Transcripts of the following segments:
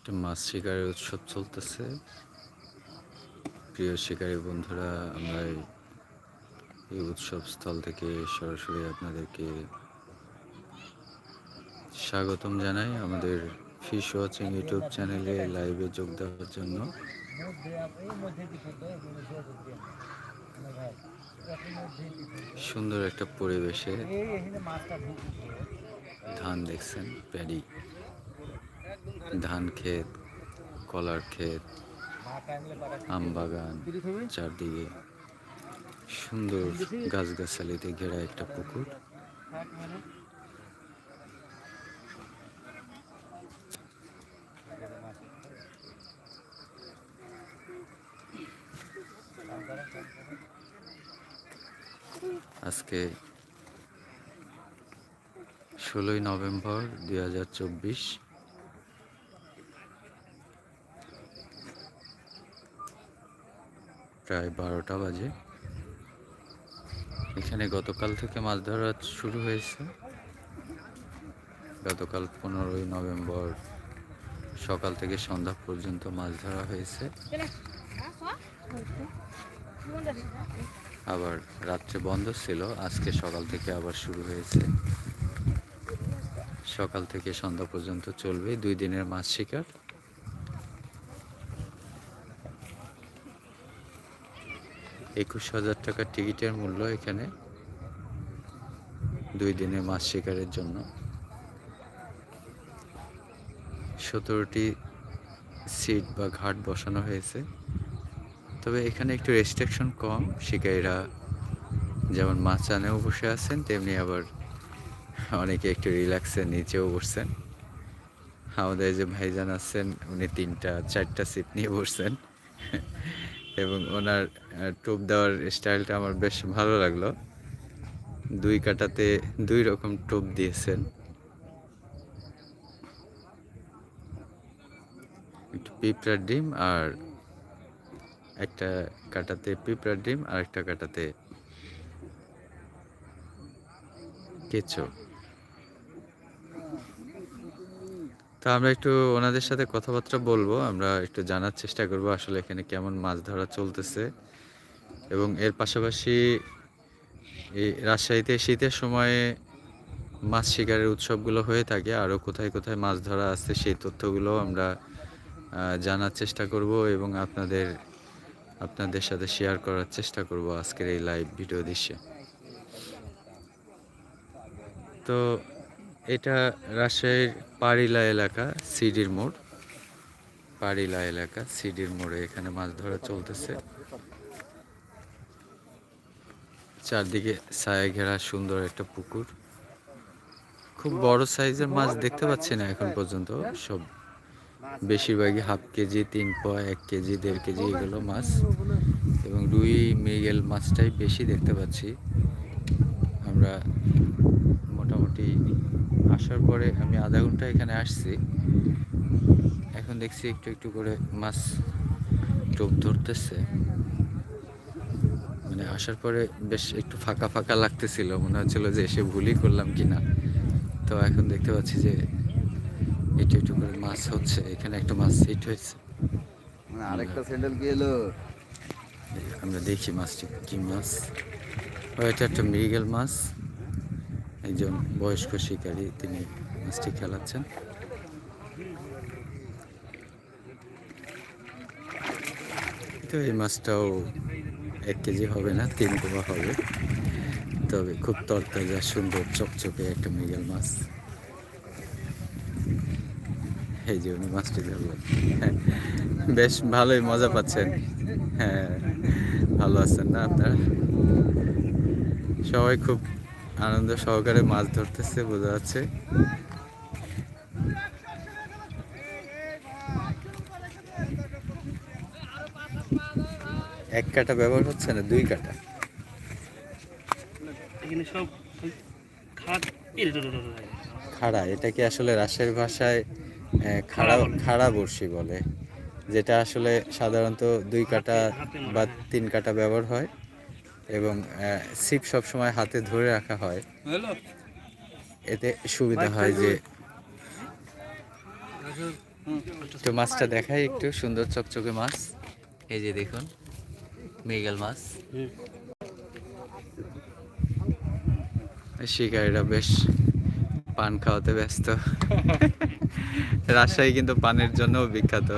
একটা মাছ শিকারের উৎসব চলতেছে। প্রিয় শিকারী বন্ধুরা, আমরা এই- উৎসব স্থল থেকে সরাসরি আপনাদেরকে স্বাগতম জানাই আমাদের ফিশ ওয়াচিং ইউটিউব চ্যানেলে লাইভে যোগ দেওয়ার জন্য। সুন্দর একটা পরিবেশে ধান দেখছেন, প্যাডি। ধান ক্ষেত, কলার ক্ষেত, আম বাগান, চারদিকে সুন্দর গাছগাছালিতে ঘেরা একটা পুকুর। আজকে ষোলোই নভেম্বর দুই হাজার চব্বিশ হাজার চব্বিশ প্রায় বারোটা বাজে। এখানে গতকাল থেকে মাছ ধরা শুরু হয়েছে। গতকাল পনেরোই নভেম্বর সকাল থেকে সন্ধ্যা পর্যন্ত মাছ ধরা হয়েছে। আবার রাত্রে বন্ধ ছিল, আজকে সকাল থেকে আবার শুরু হয়েছে। সকাল থেকে সন্ধ্যা পর্যন্ত চলবে। দুই দিনের মাছ শিকার। একুশ হাজার টাকার টিকিটের মূল্য এখানে দুই দিনের মাছ শিকারের জন্য। সতেরোটি সিট বা ঘাট বসানো হয়েছে। তবে এখানে একটু রেস্ট্রিকশন কম, শিকারীরা যেমন মাছ আনেও বসে আছেন, তেমনি আবার অনেকে একটু রিল্যাক্সে নিচেও বসছেন। আমাদের যে ভাইজান আছেন, উনি তিনটা, চারটা সিট নিয়ে বসছেন। এবং ওনার টোপ দেওয়ার স্টাইলটা আমার বেশ ভালো লাগল। দুই কাটাতে দুই রকম টোপ দিয়েছেন। পিঁপড়ার ডিম আর একটা কাটাতে পিঁপড়ার ডিম আর একটা কাটাতে কেঁচো। তো আমরা একটু ওনাদের সাথে কথাবার্তা বলব, আমরা একটু জানার চেষ্টা করব আসলে এখানে কেমন মাছ ধরা চলতেছে। এবং এর পাশাপাশি এই রাজশাহীতে শীতের সময়ে মাছ শিকারের উৎসবগুলো হয়ে থাকে আরও কোথায় কোথায় মাছ ধরা আছে সেই তথ্যগুলো আমরা জানার চেষ্টা করব এবং আপনাদের আপনাদের সাথে শেয়ার করার চেষ্টা করব আজকের এই লাইভ ভিডিও দৃশ্যে। তো এটা রাজশাহীর পারিলা এলাকা, সিডির মোড়। পারিলা এলাকা, সিডির মোড়ে এখানে মাছ ধরা চলতেছে। চারদিকে ছায়া ঘেরা সুন্দর একটা পুকুর। খুব বড় সাইজের মাছ দেখতে পাচ্ছি না এখন পর্যন্ত। সব বেশিরভাগই হাফ কেজি, তিন পোয়া, এক কেজি, দেড় কেজি এগুলো মাছ। এবং রুই, মৃগেল মাছটাই বেশি দেখতে পাচ্ছি। আমরা মোটামুটি আসার পরে আমি আধা ঘণ্টা এখানে আসছি। এখন দেখছি একটু একটু করে মাছ টোপ ধরতেছে। মানে আসার পরে বেশ একটু ফাঁকা ফাঁকা লাগতেছিল মনে হচ্ছিল যে এসে ভুলই করলাম কিনা। তো এখন দেখতে পাচ্ছি যে একটু একটু করে মাছ হচ্ছে এখানে একটা মাছ হিট হয়েছে। মানে আরেকটা স্যান্ডেল কি এলো? আমরা দেখি মাছটি কি মাছ। এটা একটা মৃগেল মাছ। একজন বয়স্ক শিকারী তিনি মাছটি খেলাচ্ছেন। তো এই মাছটাও এক কেজি হবে না, তিন পোয়া হবে। তবে খুব তরতাজা, সুন্দর, চকচকে একটা মৃগেল মাছ। এই যে উনি মাছটি ধরলেন। বেশ ভালোই মজা পাচ্ছেন। হ্যাঁ ভালো আছেন না আপনারা? সবাই খুব আনন্দ সহকারে মাছ ধরতেছে বোঝা যাচ্ছে। এক কাটা ব্যবহার হচ্ছে না দুই কাটা? খাড়া এটাকে আসলে রাজশাহীর ভাষায় খাড়া। খাড়া বড়শি। বলে? যেটা আসলে সাধারণত দুই কাটা বা তিন কাটা ব্যবহার হয়। এবং ছিপ সবসময় হাতে ধরে রাখা হয়। এতে সুবিধা হয় যে তো মাছটা দেখাই একটু সুন্দর চকচকে মাছ। এই যে দেখুন মৃগেল মাছ। শিকারীরা বেশ পান খাওয়াতে ব্যস্ত। রাজশাহী কিন্তু পানের জন্য বিখ্যাত।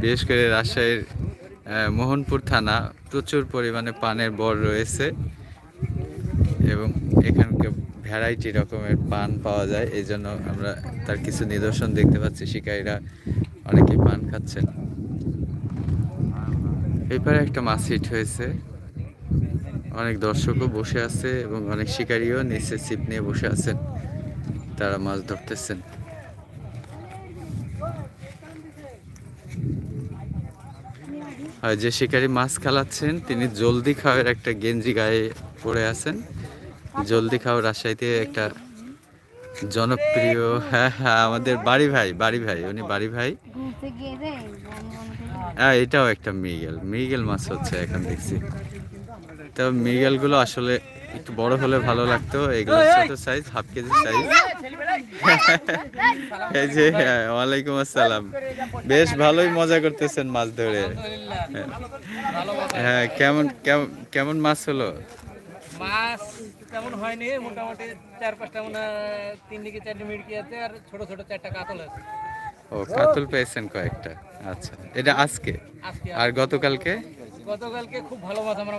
বিশেষ করে রাজশাহীর মোহনপুর থানা প্রচুর পরিমাণে পানের বর রয়েছে এবং এখানকার ভ্যারাইটি রকমের পান পাওয়া যায়। এই জন্য আমরা তার কিছু নিদর্শন দেখতে পাচ্ছি। শিকারীরা অনেকে পান খাচ্ছেন। এবারে একটা মাছ হিট হয়েছে। অনেক দর্শকও বসে আছে এবং অনেক শিকারীও নিচে ছিপ নিয়ে বসে আছেন। তারা মাছ ধরতেছেন। যে শিকারি মাছ খালাচ্ছেন, তিনি জলদি খাওয়ার একটা গেঞ্জি গায়ে পরে আছেন। জলদি খাওয়া রাজশাহীতে একটা জনপ্রিয় হ্যাঁ হ্যাঁ আমাদের বাড়ি ভাই বাড়ি ভাই, উনি বাড়ি ভাই। হ্যাঁ এটাও একটা মিগেল মিগেল মাছ হচ্ছে এখন দেখছি। তো মৃগেলগুলো আসলে একটু বড় হলে ভালো লাগতো এগুলো ছোট সাইজ হাফ কেজি সাইজ এই যে হ্যাঁ, ওয়ালাইকুম আসসালাম। বেশ ভালোই মজা করতেছেন মাছ ধরে। হ্যাঁ কেমন কেমন মাছ হলো? মাছ তেমন হয়নি মোটামুটি চার পাঁচটা মনে তিন দিকে চারটে মিড়কি আছে আর ছোট ছোট চারটা কাতল আছে। ও কাতল পেয়েছেন কয়েকটা। আচ্ছা এটা আজকে? আজকে আর গতকালকে? গতকালকে খুব ভালো মাছ আমরা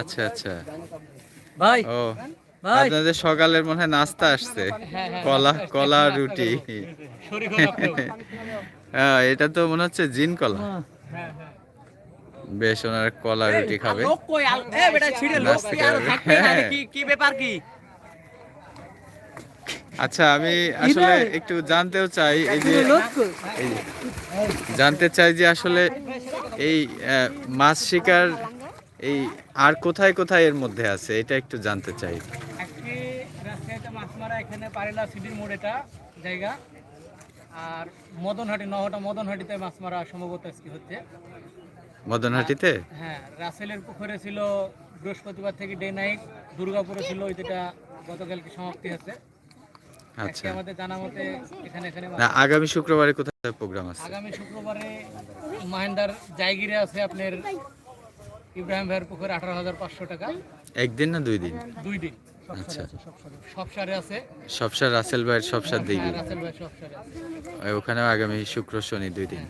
আচ্ছা আচ্ছা। ভাই ও আপনাদের সকালের মনে হয় নাস্তা আসছে। কলা কলা রুটি শরীর খারাপ তো। হ্যাঁ এটা তো মনে হচ্ছে জিন কলা। হ্যাঁ হ্যাঁ। বেশ ওনার কলা রুটি খাবে। হ্যাঁ। কি ব্যাপার কি? আচ্ছা আমি আসলে একটু জানতেও চাই এই যে জানতে চাই যে আসলে এই মাছ শিকার এই আর কোথায় কোথায় এর মধ্যে আছে? এটা একটু জানতে চাই। মাছ মারা এখানে পারিলা মোড় এটা জায়গা। আর মদনহাটি নহটা মদনহাটিতে মাছ মারা সম্ভবত আজকে হচ্ছে। মদনহাটিতে? হ্যাঁ রাসেলের পুকুরে ছিল বৃহস্পতিবার থেকে ডে নাইট দুর্গাপুরে ছিল ওই যেটা গতকালকে সমাপ্তি হচ্ছে আচ্ছা। আমাদের জানা মতে এখানে এখানে আগামী শুক্রবারে কোথায় প্রোগ্রাম আছে? আগামী শুক্রবারে মাহেন্দার জায়গিরে আছে আপনার ইব্রাহিম ভাইয়ের পুকুর আঠারো হাজার পাঁচশো টাকা। একদিন না দুই দিন? দুই দিন। আচ্ছা। সবসারে আছে। সবসার রাসেল ভাইয়ের সবসার দিকে সবসারে আছে। ওখানেও আগামী শুক্র শনি দুই দিন।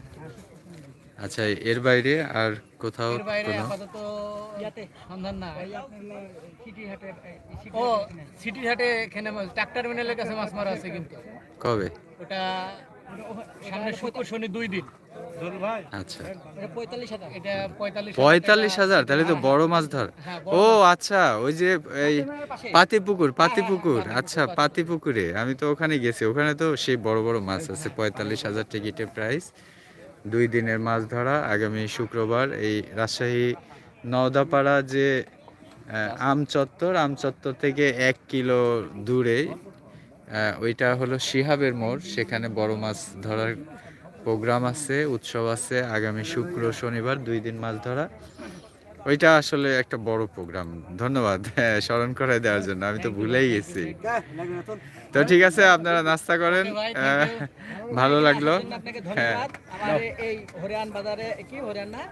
আচ্ছা এর বাইরে আর কোথাও এর বাইরে কোনো? আপাতত সন্ধান না ও সিটি হাটে এখানে ট্রাক টার্মিনালের কাছে মাছ মারা আছে কিন্তু। কবে? ওটা সামনে শুক্র শনি দুই দিন। আচ্ছা। পঁয়তাল্লিশ হাজার। তাহলে তো বড় মাছ ধর। হ্যাঁ, ও আচ্ছা ওই যে এই পাতিপুকুর পাতিপুকুর। আচ্ছা পাতিপুকুরে। আমি তো ওখানে গেছি ওখানে তো সেই বড় বড় মাছ আছে পঁয়তাল্লিশ হাজার টিকিটের প্রাইস দুই দিনের মাছ ধরা আগামী শুক্রবার এই রাজশাহী নওদাপাড়া যে আম চত্বর আম চত্বর থেকে এক কিলো দূরে ওইটা হলো শিহাবের মোড় সেখানে বড় মাছ ধরার প্রোগ্রাম আছে উৎসব আছে আগামী শুক্র শনিবার দুই দিন মাছ ধরা। ওইটা আসলে একটা বড় প্রোগ্রাম। ধন্যবাদ হ্যাঁ, স্মরণ করাই দেওয়ার জন্য আমি তো ভুলেই গেছি। তো ঠিক আছে আপনারা নাস্তা করেন। ভালো লাগল। হ্যাঁ। এই হরিয়ান বাজারে কি হরিয়ান না?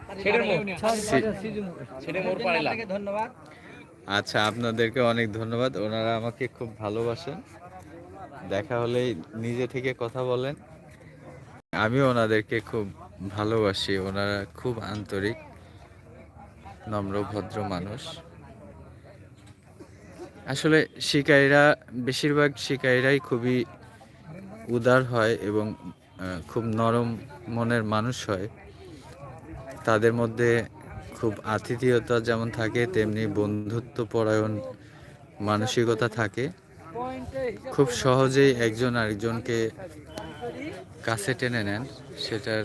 ছেড়ে মোড় পারিলাম আপনাকে ধন্যবাদ। আচ্ছা আপনাদেরকে অনেক ধন্যবাদ। ওনারা আমাকে খুব ভালোবাসেন। দেখা হলেই নিজে থেকে কথা বলেন। আমি ওনাদেরকে খুব ভালোবাসি। ওনারা খুব আন্তরিক নম্র ভদ্র মানুষ। আসলে শিকারীরা, বেশিরভাগ শিকারীরাই খুবই উদার হয় এবং খুব নরম মনের মানুষ হয়। তাদের মধ্যে খুব আতিথেয়তা যেমন থাকে, তেমনি বন্ধুত্ব পরায়ণ মানসিকতা থাকে। খুব সহজেই একজন আরেকজনকে কাছে টেনে নেন। সেটার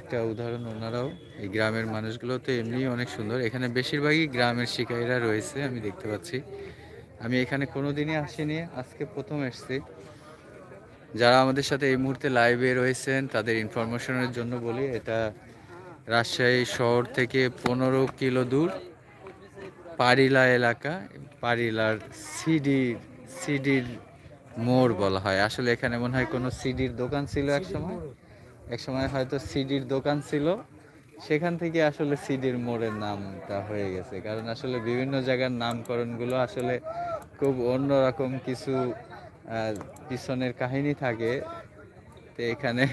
একটা উদাহরণ ওনারাও। এই গ্রামের মানুষগুলো তো এমনিই অনেক সুন্দর। এখানে বেশিরভাগই গ্রামের শিকারীরা রয়েছে, আমি দেখতে পাচ্ছি। আমি এখানে কোনোদিনই আসিনি আজকে প্রথম এসেছি। যারা আমাদের সাথে এই মুহূর্তে লাইভে রয়েছেন তাদের ইনফরমেশনের জন্য বলি এটা রাজশাহী শহর থেকে পনেরো কিলো দূর পারিলা এলাকা পারিলার সিডি সিডির মোড় বলা হয়। আসলে এখানে মনে হয় কোনো সিডির দোকান ছিল এক সময় এক সময় হয়তো সিডির দোকান ছিল। সেখান থেকে আসলে সিডির মোড়ের নামটা হয়ে গেছে। কারণ আসলে বিভিন্ন জায়গার নামকরণগুলো আসলে খুব অন্যরকম কিছু পিছনের কাহিনী থাকে। তো এখানে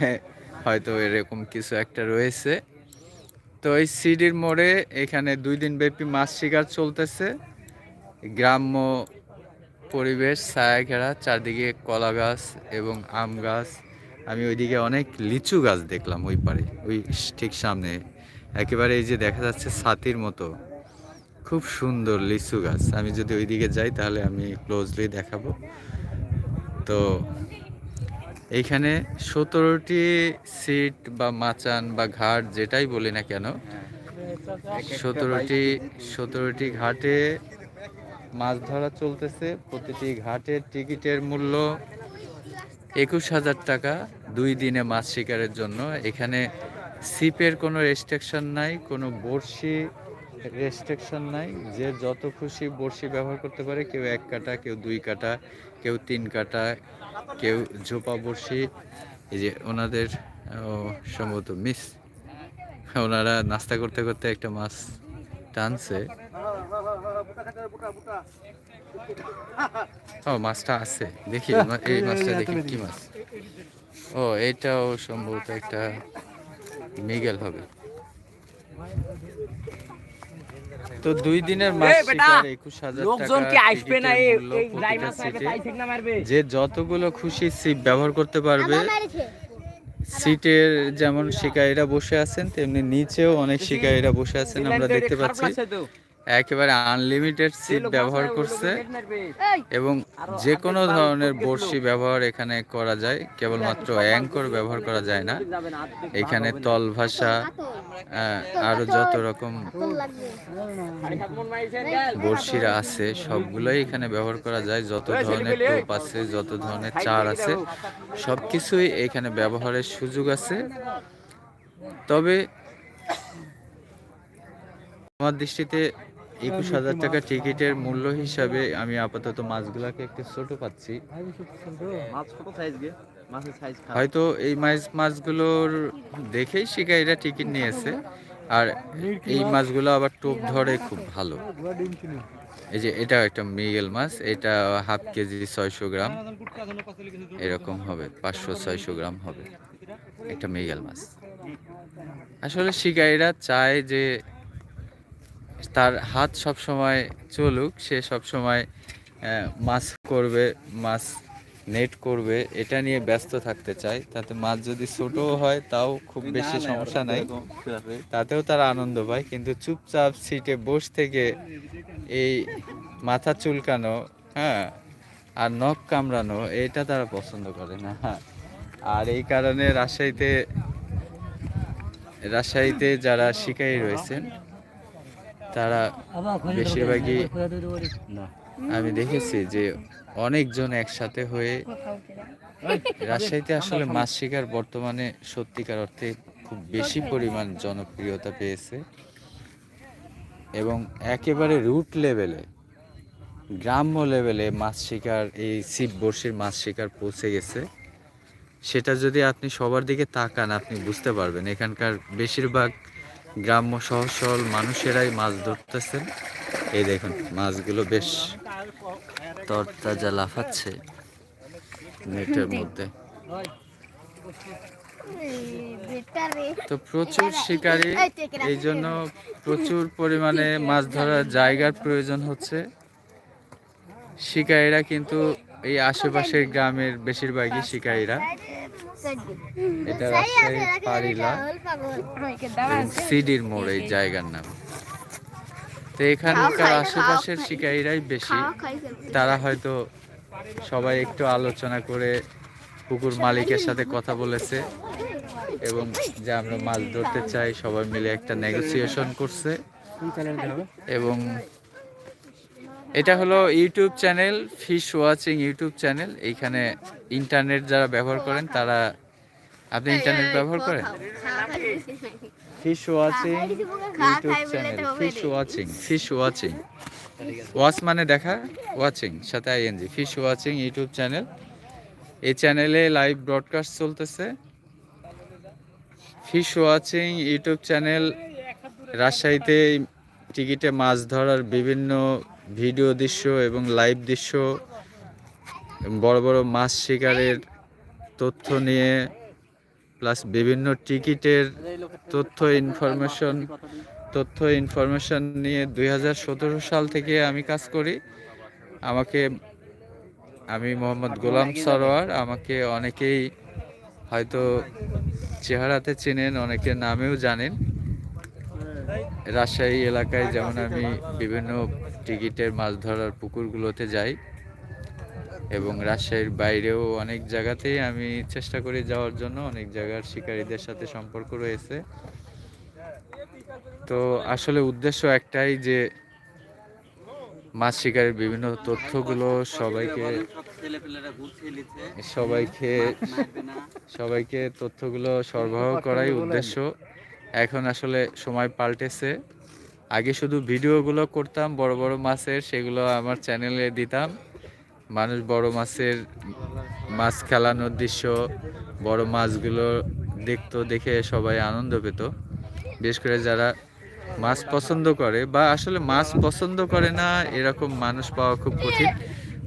হয়তো এরকম কিছু একটা রয়েছে। তো এই সিডির মোড়ে এখানে দুই দিন ব্যাপী মাছ শিকার চলতেছে। গ্রাম্য পরিবেশ ছায়া ঘেরা চারদিকে কলা গাছ এবং আম গাছ। আমি ওইদিকে অনেক লিচু গাছ দেখলাম ওই পারে, ওই ঠিক সামনে। একেবারে এই যে দেখা যাচ্ছে ছাতির মতো। খুব সুন্দর লিচু গাছ। আমি যদি ওইদিকে যাই তাহলে আমি ক্লোজলি দেখাবো। তো এইখানে সতেরোটি সিট বা মাচান বা ঘাট যেটাই বলি না কেন, সতেরোটি সতেরোটি ঘাটে মাছ ধরা চলতেছে। প্রতিটি ঘাটের টিকিটের মূল্য একুশ হাজার টাকা দুই দিনে মাছ শিকারের জন্য। এখানে সিপের কোনো রেস্ট্রিকশন নাই, কোনো বড়শি রেস্ট্রিকশন নাই, যে যত খুশি বড়শি ব্যবহার করতে পারে, কেউ এক কাটা, কেউ দুই কাটা, কেউ তিন কাটা, কেউ ঝোপা বড়শি। এই যে ওনাদের সম্ভবত মিস ওনারা নাস্তা করতে করতে একটা মাছ টানছে। ও, মাছটা আছে, দেখি এই মাছটা দেখি, কি মাছ? ও, এটাও সম্ভবত একটা মিগেল হবে। তো দুই দিনের মাছ এই বেটা, শিকার একুশ হাজার লোকজন কি আসবে না এই মূল্য এই যাই প্রতিটা মাছ থাকে তাই ঠিক না মারবে যে যতগুলো খুশি সিপ ব্যবহার করতে পারবে সিটের যেমন শিকারীরা বসে আছেন তেমনি নিচেও অনেক শিকারীরা বসে আছেন আমরা দেখতে পাচ্ছি। একেবারে আনলিমিটেড সিট ব্যবহার করছে। এবং যে কোনো ধরনের বড়শি ব্যবহার এখানে করা যায়। কেবলমাত্র অ্যাঙ্কর ব্যবহার করা যায় না। এখানে তল ভাষা আরও যত রকম বড়শিরা আছে সবগুলোই এখানে ব্যবহার করা যায়। যত ধরনের টোপ আছে যত ধরনের চার আছে সব কিছুই এখানে ব্যবহারের সুযোগ আছে। তবে আমার দৃষ্টিতে একুশ হাজার টাকা টিকিটের মূল্য হিসাবে আমি আপাতত মাছগুলাকে একটু ছোট পাচ্ছি। হয়তো এই মাছ মাছগুলোর দেখেই শিকারীরা টিকিট নিয়েছে। আর এই মাছগুলো আবার টোপ ধরে খুব ভালো। এই যে এটা একটা মৃগেল মাছ এটা হাফ কেজি ছয়শো গ্রাম। এরকম হবে পাঁচশো ছয়শো গ্রাম হবে। একটা মৃগেল মাছ। আসলে শিকারীরা চায় যে তার হাত সব সময় চলুক সে সব সময় মাছ করবে মাছ নেট করবে এটা নিয়ে ব্যস্ত থাকতে চায়। তাতে মাছ যদি ছোটও হয় তাও খুব বেশি সমস্যা নাই। তাতেও তারা আনন্দ পায় কিন্তু চুপচাপ সিটে বস থেকে এই মাথা চুলকানো হ্যাঁ আর নখ কামড়ানো এটা তারা পছন্দ করে না হ্যাঁ। আর এই কারণে রাজশাহীতে রাজশাহীতে যারা শিকারী রয়েছেন তারা বেশিরভাগই আমি দেখেছি যে অনেকজন একসাথে হয়ে রাজশাহীতে আসলে মাছ শিকার বর্তমানে সত্যিকার অর্থে খুব বেশি পরিমাণ জনপ্রিয়তা পেয়েছে। এবং একেবারে রুট লেভেলে গ্রাম্য লেভেলে মাছ শিকার, এই ছিপ বড়শির মাছ শিকার পৌঁছে গেছে। সেটা যদি আপনি সবার দিকে তাকান, আপনি বুঝতে পারবেন। এখানকার বেশিরভাগ গ্রাম্য সহজ সরল মানুষেরাই মাছ ধরতেছেন। এই দেখুন মাছগুলো বেশ তরতাজা লাফাচ্ছে নেটের মধ্যে। তো প্রচুর শিকারী এই জন্য প্রচুর পরিমাণে মাছ ধরার জায়গার প্রয়োজন হচ্ছে। শিকারীরা কিন্তু এই আশেপাশের গ্রামের বেশিরভাগই শিকারীরা। এটা রাজশাহীর পারিলা সিডির মোড় এই জায়গার নাম। তো এখানকার আশেপাশের শিকারীরাই বেশি। তারা হয়তো সবাই একটু আলোচনা করে পুকুর মালিকের সাথে কথা বলেছে এবং যে আমরা মাছ ধরতে চাই সবাই মিলে একটা নেগোসিয়েশন করছে। এবং এটা হলো YouTube channel fish watching YouTube channel এইখানে ইন্টারনেট যারা ব্যবহার করেন তারা আপনি ইন্টারনেট ব্যবহার করেন? Fish watching YouTube channel fish watching fish watching watch মানে দেখা ওয়াচিং সাথে ING fish watching YouTube channel এই চ্যানেলে লাইভ ব্রডকাস্ট চলতেছে। ফিশ ওয়াচিং ইউটিউব চ্যানেল রাজশাহীতে টিকিটে মাছ ধরার বিভিন্ন ভিডিও দৃশ্য এবং লাইভ দৃশ্য বড় বড় মাছ শিকারের তথ্য নিয়ে, প্লাস বিভিন্ন টিকিটের তথ্য ইনফরমেশন তথ্য ইনফরমেশন নিয়ে দুই হাজার সতেরো সাল থেকে আমি কাজ করি। আমাকে, আমি মোহাম্মদ গোলাম সরোয়ার। আমাকে অনেকেই হয়তো চেহারাতে চেনেন অনেকে নামেও জানেন। রাজশাহী এলাকায় যেমন আমি বিভিন্ন টিকিটের মাছ ধরার পুকুরগুলোতে যাই এবং রাজশাহীর বাইরেও অনেক জায়গাতেই আমি চেষ্টা করি যাওয়ার জন্য। অনেক জায়গার শিকারীদের সাথে সম্পর্ক রয়েছে। তো আসলে উদ্দেশ্য একটাই যে মাছ শিকারের বিভিন্ন তথ্যগুলো সবাইকে সবাইকে সবাইকে তথ্যগুলো সরবরাহ করাই উদ্দেশ্য। এখন আসলে সময় পাল্টেছে। আগে শুধু ভিডিওগুলো করতাম, বড় বড় মাছের সেগুলো আমার চ্যানেলে দিতাম। মানুষ বড় মাছের মাছ খেলানোর দৃশ্য, বড় মাছগুলো দেখতো, দেখে সবাই আনন্দ পেত। বিশেষ করে যারা মাছ পছন্দ করে বা আসলে মাছ পছন্দ করে না, এরকম মানুষ পাওয়া খুব কঠিন।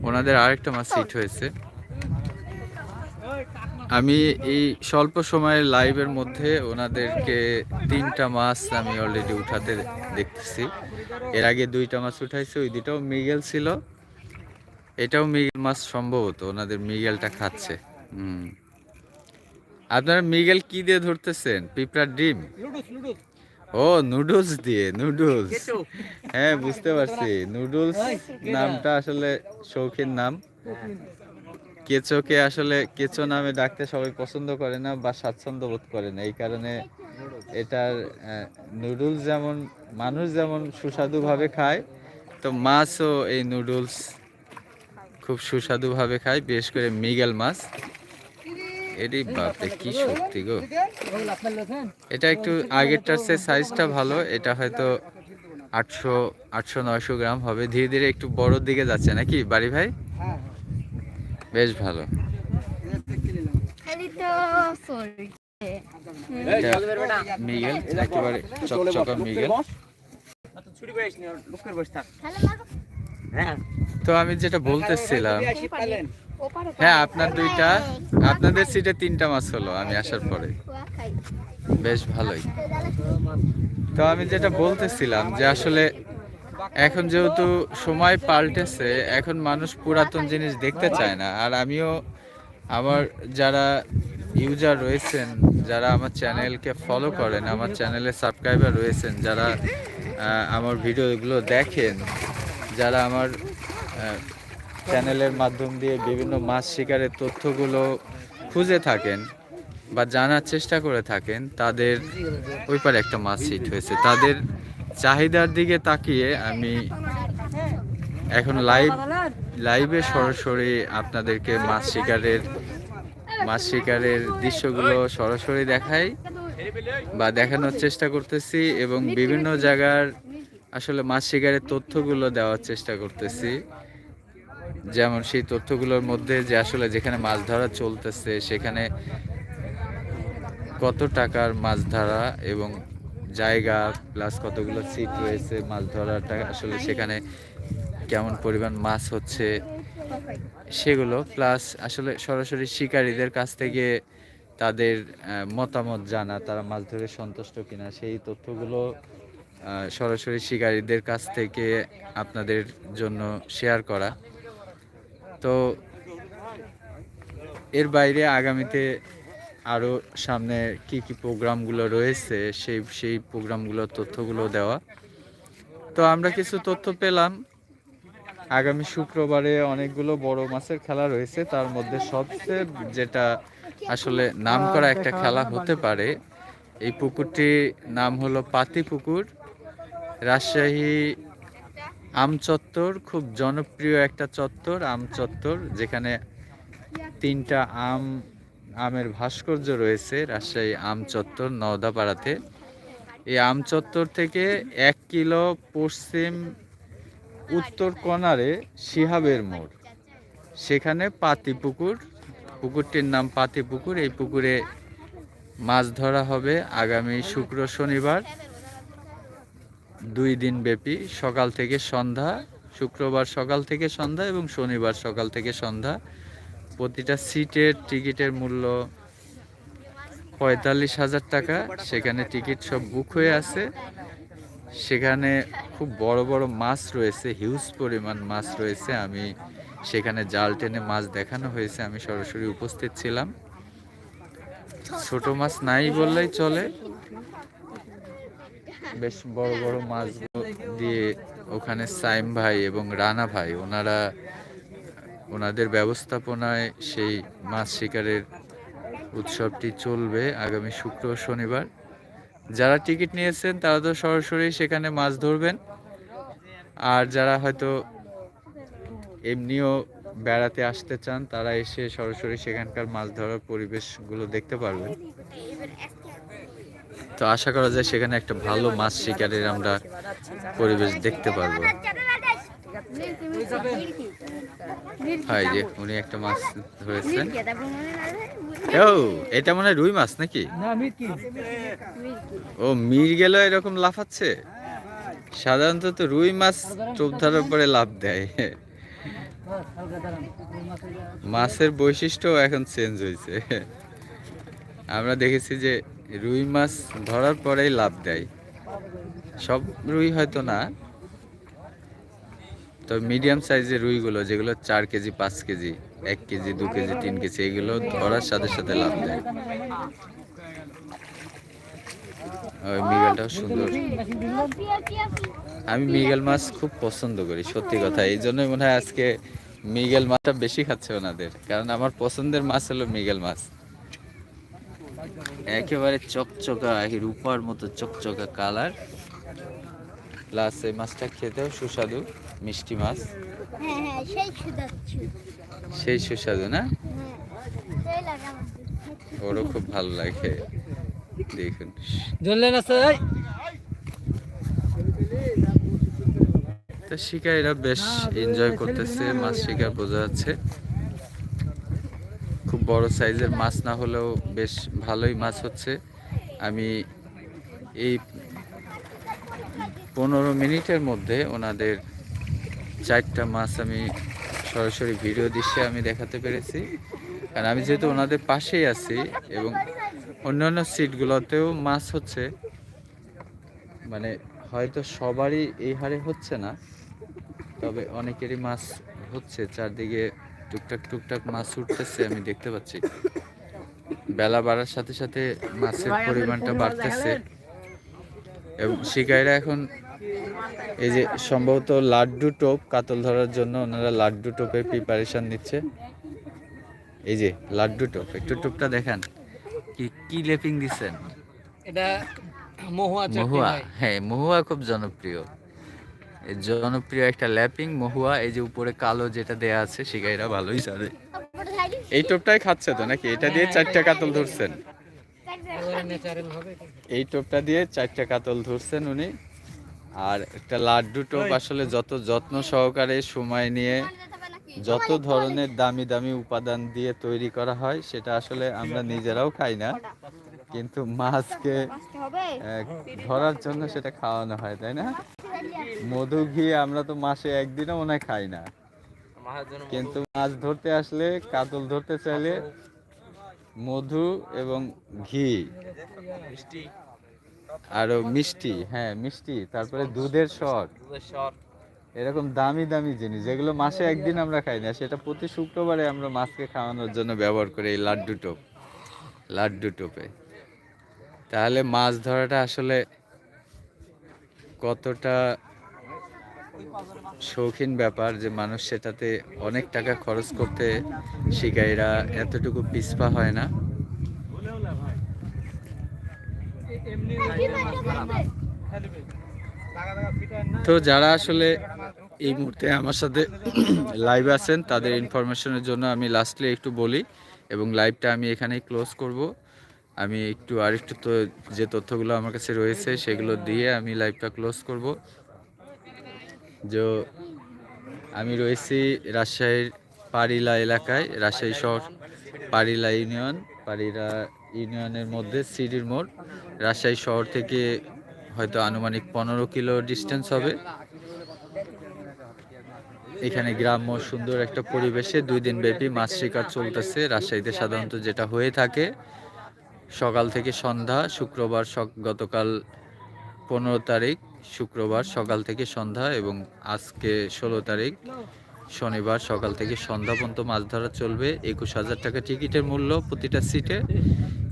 ওনাদের আরেকটা মাছ হিট হয়েছে। আমি এই স্বল্প সময়ের লাইভের মধ্যে ওনাদেরকে তিনটা মাছ আমি অলরেডি উঠাতে দেখতেছি। এর আগে দুইটা মাছ উঠাইছে, ওই দুটাও মিগেল ছিল। এটাও মিগেল মাছ সম্ভবত, ওনাদের মিগেলটা খাচ্ছে। হুম। আপনারা মিগেল কি দিয়ে ধরতেছেন? পিঁপড়ার ডিম? ও, নুডলস দিয়ে, নুডলস। হ্যাঁ বুঝতে পারছি। নুডলস নামটা আসলে শৌখিন নাম। কেঁচোকে আসলে কেঁচো নামে ডাকতে সবাই পছন্দ করে না বা স্বাচ্ছন্দ্য বোধ করে না। এই কারণে এটার নুডলস যেমন, মানুষ যেমন সুস্বাদুভাবে খায়, তো মাছও এই নুডলস খুব সুস্বাদুভাবে খায়, বিশেষ করে মিগেল মাছ। এটি বাপরে, কি শক্তি গো। এটা একটু আগেরটার সে সাইজটা ভালো, এটা হয়তো আটশো আটশো, নয়শো গ্রাম হবে। ধীরে ধীরে একটু বড়োর দিকে যাচ্ছে নাকি বাড়ি ভাই? বেশ ভালো। খালি তো মিগেল একেবারে চকচকা মিগেল। হ্যাঁ। তো আমি যেটা বলতেছিলাম হ্যাঁ আপনার দুইটা আপনাদের সিটে তিনটা মাছ হলো আমি আসার পরে। বেশ ভালোই। তো আমি যেটা বলতেছিলাম যে আসলে এখন যেহেতু সময় পাল্টেছে, এখন মানুষ পুরাতন জিনিস দেখতে চায় না। আর আমিও আমার যারা ইউজার রয়েছেন, যারা আমার চ্যানেলকে ফলো করেন, আমার চ্যানেলে সাবস্ক্রাইবার রয়েছেন, যারা আমার ভিডিওগুলো দেখেন, যারা আমার চ্যানেলের মাধ্যম দিয়ে বিভিন্ন মাছ শিকারের তথ্যগুলো খুঁজে থাকেন বা জানার চেষ্টা করে থাকেন, তাদের ওই পারে একটা মাছ হিট হয়েছে। তাদের চাহিদার দিকে তাকিয়ে আমি এখন লাইভ লাইভে সরাসরি আপনাদেরকে মাছ শিকারের মাছ শিকারের দৃশ্যগুলো সরাসরি দেখাই বা দেখানোর চেষ্টা করতেছি এবং বিভিন্ন জায়গার আসলে মাছ শিকারের তথ্যগুলো দেওয়ার চেষ্টা করতেছি। যেমন সেই তথ্যগুলোর মধ্যে যে আসলে যেখানে মাছ ধরা চলতেছে সেখানে কত টাকার মাছ ধরা এবং জায়গা প্লাস কতগুলো সিট রয়েছে, মাছ ধরাটা আসলে সেখানে কেমন পরিমাণ মাছ হচ্ছে, সেগুলো প্লাস আসলে সরাসরি শিকারীদের কাছ থেকে তাদের মতামত জানা, তারা মাছ ধরে সন্তুষ্ট কিনা, সেই তথ্যগুলো সরাসরি শিকারীদের কাছ থেকে আপনাদের জন্য শেয়ার করা। তো, এর বাইরে আগামীতে আরও সামনে কি কি প্রোগ্রামগুলো রয়েছে, সেই সেই প্রোগ্রামগুলোর তথ্যগুলো দেওয়া। তো আমরা কিছু তথ্য পেলাম। আগামী শুক্রবারে অনেকগুলো বড় মাছের খেলা রয়েছে। তার মধ্যে সবচেয়ে যেটা আসলে নাম করা একটা খেলা হতে পারে, এই পুকুরটির নাম হলো পাতি পুকুর। রাজশাহী আম চত্বর খুব জনপ্রিয় একটা চত্বর, আম চত্বর, যেখানে তিনটা আম আমের ভাস্কর্য রয়েছে রাজশাহী আম চত্বর নওদাপাড়াতে। এই আম চত্বর থেকে এক কিলো পশ্চিম উত্তর কর্নারে শিহাবের মোড়। সেখানে পাতি পুকুর পুকুরটির নাম পাতি পুকুর এই পুকুরে মাছ ধরা হবে আগামী শুক্র শনিবার। দুই দিন ব্যাপী সকাল থেকে সন্ধ্যা, শুক্রবার সকাল থেকে সন্ধ্যা এবং শনিবার সকাল থেকে সন্ধ্যা। প্রতিটা সিটের টিকিটের মূল্য পঁয়তাল্লিশ হাজার টাকা। সেখানে টিকিট সব বুক হয়ে আছে। সেখানে খুব বড় বড় মাছ রয়েছে হিউজ পরিমাণ মাছ রয়েছে। আমি সেখানে জাল টেনে মাছ দেখানো হয়েছে। আমি সরাসরি উপস্থিত ছিলাম। ছোট মাছ নাই বললেই চলে। বেশ বড় বড় মাছ দিয়ে ওখানে সাইম ভাই এবং রানা ভাই, ওনারা ওনাদের ব্যবস্থাপনায় সেই মাছ শিকারের উৎসবটি চলবে আগামী শুক্র শনিবার। যারা টিকিট নিয়েছেন, তারা তো সরাসরি সেখানে মাছ ধরবেন। আর যারা হয়তো এমনিও বেড়াতে আসতে চান, তারা এসে সরাসরি সেখানকার মাছ ধরার পরিবেশগুলো দেখতে পারবেন। তো আশা করা যায় সেখানে একটা ভালো মাছ শিকারের আমরা পরিবেশ দেখতে পারব। হয় যে উনি একটা মাছ ধরেছেন। ও এটা মনে হয় রুই মাছ নাকি? ও মির গেল এরকম লাফাচ্ছে? সাধারণত তো রুই মাছ টোপ ধরার পরে লাভ দেয়। মাছের বৈশিষ্ট্য এখন চেঞ্জ হয়েছে। আমরা দেখেছি যে রুই মাছ ধরার পরেই লাভ দেয়। সব রুই হয়তো না। তবে মিডিয়াম সাইজের রুইগুলো, যেগুলো চার কেজি, পাঁচ কেজি, এক কেজি, দু কেজি, তিন কেজি, এগুলো ধরার সাথে সাথে লাভ দেয়। ওই মৃগেলটাও সুন্দর। আমি মৃগেল মাছ খুব পছন্দ করি, সত্যি কথা। এই জন্যই মনে হয় আজকে মৃগেল মাছটা বেশি খাচ্ছে ওনাদের, কারণ আমার পছন্দের মাছ হলো মৃগেল মাছ। একেবারে চকচকা রূপার মতো চকচকা কালার। প্লাস এই মাছটা খেতেও সুস্বাদু। মিষ্টি মাছ? হ্যাঁ হ্যাঁ সেই সুস্বাদু না? হ্যাঁ ওরও খুব ভালো লাগে। দেখুন। জ্বললেন আছে তো শিকারীরা বেশ এনজয় করতেছে মাছ শিকার বোঝা যাচ্ছে। খুব বড় সাইজের মাছ না হলেও বেশ ভালোই মাছ হচ্ছে। আমি এই পনেরো মিনিটের মধ্যে ওনাদের চারটা মাছ আমি সরাসরি ভিডিও দৃশ্যে আমি দেখাতে পেরেছি। কারণ আমি যেহেতু ওনাদের পাশেই আছি এবং অন্যান্য সিটগুলোতেও মাছ হচ্ছে মানে হয়তো সবারই এই হারে হচ্ছে না তবে অনেকেরই মাছ হচ্ছে। চারদিকে টুকটাক টুকটাক মাছ উঠতেছে আমি দেখতে পাচ্ছি। বেলা বাড়ার সাথে সাথে মাছের পরিমাণটা বাড়তেছে। এবং শিকারীরা এখন এই যে সম্ভবত লাড্ডু টোপ কাতল ধরার জন্য ওনারা লাড্ডু টোপের প্রিপারেশন নিচ্ছে। এই যে লাড্ডু টোপ একটু টোপটা দেখান। কি কি লেপিং দিচ্ছেন? এটা মহুয়া মহুয়া হ্যাঁ। মহুয়া খুব জনপ্রিয়। জনপ্রিয় একটা ল্যাপিং মহুয়া এই যে উপরে কালো যেটা দেয়া আছে শিকারীরা ভালোই জানে এই টোপটাই খাচ্ছে তো নাকি? এটা দিয়ে চারটা কাতল ধরছেন। এই টোপটা দিয়ে চারটা কাতল ধরছেন উনি। আর একটা লাড্ডু টোপ আসলে যত যত্ন সহকারে সময় নিয়ে যত ধরনের দামি দামি উপাদান দিয়ে তৈরি করা হয় সেটা আসলে আমরা নিজেরাও খাই না। কিন্তু মাছকে ধরার জন্য সেটা খাওয়ানো হয় তাই না? মধু ঘি আমরা তো মাসে একদিনও মনে হয় খাই না। কিন্তু মাছ ধরতে আসলে কাতল ধরতে চাইলে মধু এবং ঘি। আরও মিষ্টি হ্যাঁ মিষ্টি তারপরে দুধের শট এরকম দামি দামি জিনিস যেগুলো মাসে একদিন আমরা খাই না সেটা প্রতি শুক্রবারে আমরা মাছকে খাওয়ানোর জন্য ব্যবহার করি এই লাড্ডু টোপ লাড্ডু টোপে। তাহলে মাছ ধরাটা আসলে কতটা শৌখিন ব্যাপার যে মানুষ সেটাতে অনেক টাকা খরচ করতে শিকারীরা এতটুকু পিছপা হয় না এমনি তো যারা আসলে এই মুহূর্তে আমার সাথে লাইভ আছেন, তাদের ইনফরমেশনের জন্য আমি লাস্টলি একটু বলি এবং লাইভটা আমি এখানেই ক্লোজ করব। আমি একটু আরেকটু তো যে তথ্যগুলো আমার কাছে রয়েছে সেগুলো দিয়ে আমি লাইভটা ক্লোজ করব। যে আমি রয়েছি রাজশাহীর পারিলা এলাকায়, রাজশাহী শহর, পারিলা ইউনিয়ন, পারিলা ইউনিয়নের মধ্যে সিডির মোড়। রাজশাহী শহর থেকে হয়তো আনুমানিক পনেরো কিলো ডিস্টেন্স হবে। এখানে গ্রাম্য সুন্দর একটা পরিবেশে দুই দিন ব্যাপী মাছ শিকার চলতেছে। রাজশাহীতে সাধারণত যেটা হয়ে থাকে, সকাল থেকে সন্ধ্যা, শুক্রবার গতকাল পনেরো তারিখ, শুক্রবার সকাল থেকে সন্ধ্যা এবং আজকে ষোলো তারিখ, শনিবার সকাল থেকে সন্ধ্যা পর্যন্ত মাছ ধরা চলবে। একুশ হাজার টাকা টিকিটের মূল্য প্রতিটা সিটে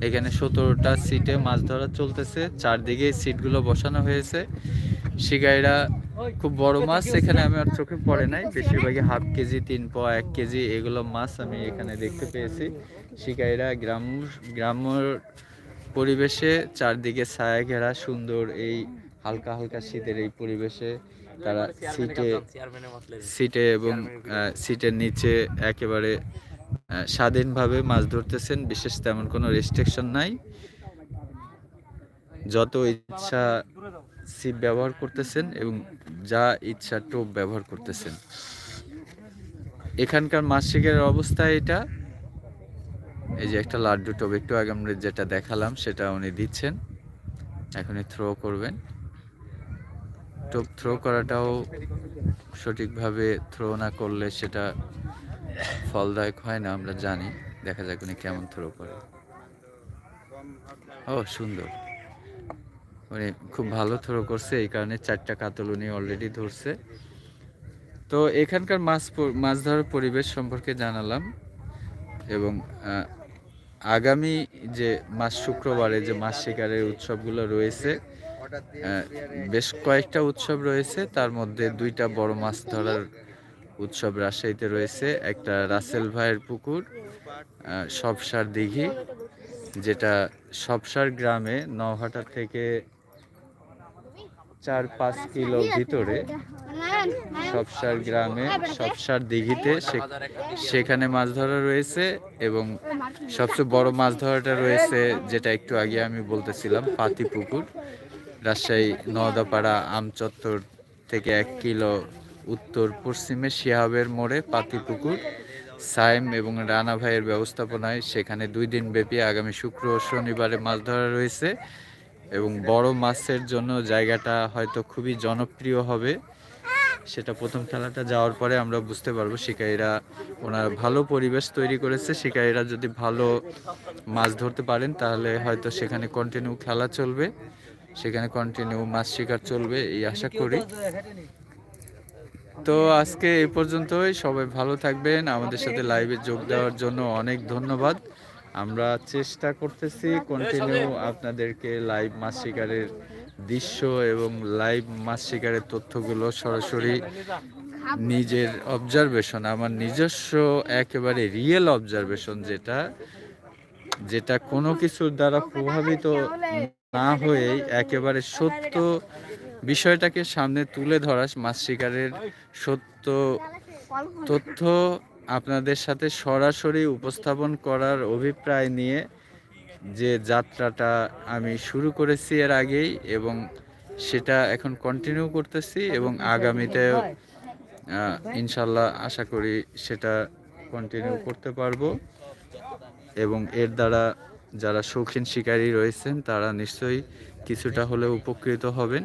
এখানে সতেরোটা সিটে মাছ ধরা চলতেছে। চারদিকে সিটগুলো বসানো হয়েছে। শিকাইরা খুব বড় মাছ এখানে আমি আর চোখে পড়ে নাই। বেশিরভাগই হাফ কেজি তিন পোয়া এক কেজি এগুলো মাছ আমি এখানে দেখতে পেয়েছি। শিকাইরা গ্রাম গ্রাম্য পরিবেশে চারদিকে ছায়া ঘেরা সুন্দর এই হালকা হালকা শীতের এই পরিবেশে তারা সিটে সিটে এবং সিটের নিচে একেবারে স্বাধীনভাবে মাছ ধরতেছেন, বিশেষ তেমন কোনো রেস্ট্রিকশন নাই। যত ইচ্ছা সিপ ব্যবহার করতেছেন এবং যা ইচ্ছা টোপ ব্যবহার করতেছেন। এখানকার মাছ শিকারের অবস্থা এটা। এই যে একটা লাড্ডু টোপ, একটু আগে আমরা যেটা দেখালাম, সেটা উনি দিচ্ছেন। এখনই থ্রো করবেন। টোপ থ্রো করাটাও সঠিকভাবে থ্রো না করলে সেটা ফলদায়ক হয় না, আমরা জানি। দেখা যাক উনি কেমন থ্রো করে। ও, সুন্দর। উনি খুব ভালো থ্রো করছে, এই কারণে চারটা কাতল উনি অলরেডি ধরছে। তো এখানকার মাছ মাছ ধরার পরিবেশ সম্পর্কে জানালাম। এবং আগামী যে মাস শুক্রবারে যে মাছ শিকারের উৎসবগুলো রয়েছে বেশ কয়েকটা উৎসব রয়েছে। তার মধ্যে দুইটা বড় মাছ ধরার উৎসব রাজশাহীতে রয়েছে একটা রাসেল ভাইয়ের পুকুর সবসার দিঘি, যেটা সবসার গ্রামে নওহাটা থেকে চার পাঁচ কিলো ভিতরে সবসার গ্রামে, সবসার দিঘিতে সেখানে মাছ ধরা রয়েছে এবং সবচেয়ে বড় মাছ ধরাটা রয়েছে যেটা একটু আগে আমি বলতেছিলাম পাতি পুকুর, রাজশাহী নওদাপাড়া আমচত্বর থেকে এক কিলো উত্তর পশ্চিমে শিহাবের মোড়ে পাতি পুকুর সাইম এবং রানা ভাইয়ের ব্যবস্থাপনায় সেখানে দুই দিন ব্যাপী আগামী শুক্র ও শনিবারে মাছ ধরা রয়েছে এবং বড় মাছের জন্য জায়গাটা হয়তো খুবই জনপ্রিয় হবে। সেটা প্রথম খেলাটা যাওয়ার পরে আমরা বুঝতে পারব শিকারীরা ওনারা ভালো পরিবেশ তৈরি করেছে। শিকারীরা যদি ভালো মাছ ধরতে পারেন তাহলে হয়তো সেখানে কন্টিনিউ খেলা চলবে, সেখানে কন্টিনিউ মাছ শিকার চলবে, এই আশা করি। তো আজকে এই পর্যন্তই। সবাই ভালো থাকবেন। আমাদের সাথে লাইভে যোগ দেওয়ার জন্য অনেক ধন্যবাদ। আমরা চেষ্টা করতেছি কন্টিনিউ আপনাদেরকে লাইভ মাছ শিকারের দৃশ্য এবং লাইভ মাছ শিকারের তথ্যগুলো সরাসরি নিজের অবজারভেশন আমার নিজস্ব একেবারে রিয়েল অবজারভেশন যেটা যেটা কোনো কিছুর দ্বারা প্রভাবিত না হয়েই একেবারে সত্য বিষয়টাকে সামনে তুলে ধরা মাছ শিকারের সত্য তথ্য আপনাদের সাথে সরাসরি উপস্থাপন করার অভিপ্রায় নিয়ে যে যাত্রাটা আমি শুরু করেছি এর আগেই এবং সেটা এখন কন্টিনিউ করতেছি এবং আগামীতেও আহ, ইনশাল্লাহ আশা করি সেটা কন্টিনিউ করতে পারব এবং এর দ্বারা যারা শৌখিন শিকারী রয়েছেন তারা নিশ্চয়ই কিছুটা হলেও উপকৃত হবেন।